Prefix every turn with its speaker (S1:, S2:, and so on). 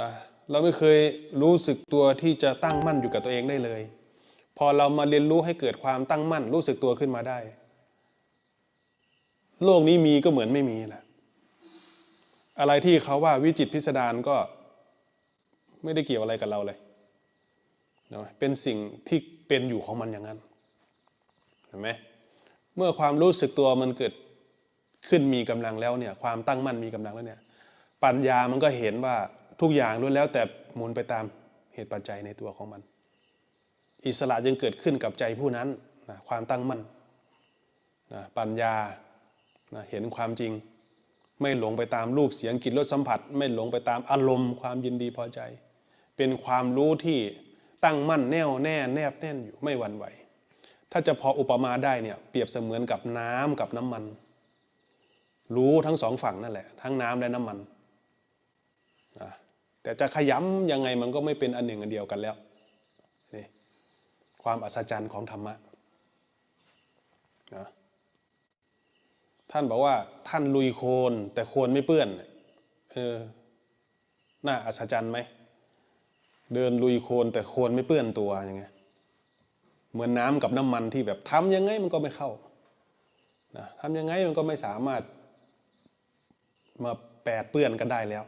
S1: นะเราไม่เคยรู้สึกตัวที่จะตั้งมั่นอยู่กับตัวเองได้เลย พอเรามาเรียนรู้ให้เกิดความตั้งมั่น รู้สึกตัวขึ้นมาได้ โลกนี้มีก็เหมือนไม่มีแหละอะไรที่เขาว่าวิจิตพิสดารก็ไม่ได้เกี่ยวอะไรกับเราเลยนะเป็นสิ่งที่เป็นอยู่ของมันอย่างนั้นเห็นไหมเมื่อความรู้สึกตัวมันเกิดขึ้นมีกำลังแล้วเนี่ยความตั้งมั่นมีกำลังแล้วเนี่ยปัญญามันก็เห็นว่า ทุกอย่างล้วนแล้วแต่หมุนไปตามเหตุปัจจัยในตัวของมัน อิสระจึงเกิดขึ้นกับใจผู้นั้นนะความตั้งมั่นนะปัญญานะเห็นความจริง ไม่หลงไปตามรูปเสียงกลิ่นรสสัมผัส ไม่หลงไปตามอารมณ์ความยินดีพอใจ เป็นความรู้ที่ตั้งมั่นแน่วแน่แนบแน่นอยู่ไม่หวั่นไหว ถ้าจะพออุปมาได้เนี่ยเปรียบเสมือนกับน้ำกับน้ำมัน รู้ทั้งสองฝั่งนั่นแหละ ทั้งน้ำและน้ำมันนะ แต่จะขยำยังไงมันก็ไม่เป็นอันหนึ่งอันเดียวกันแล้วนี่ความอัศจรรย์ของธรรมะนะท่านบอกว่าท่านลุยโคลนแต่โคลนไม่เปื้อนเออน่าอัศจรรย์ไหมเดินลุยโคลนแต่โคลนไม่เปื้อนตัวอย่างเงี้ยเหมือนน้ำกับน้ำมันที่แบบทำยังไงมันก็ไม่เข้านะทำยังไงมันก็ไม่สามารถมาแปดเปื้อนกันได้แล้ว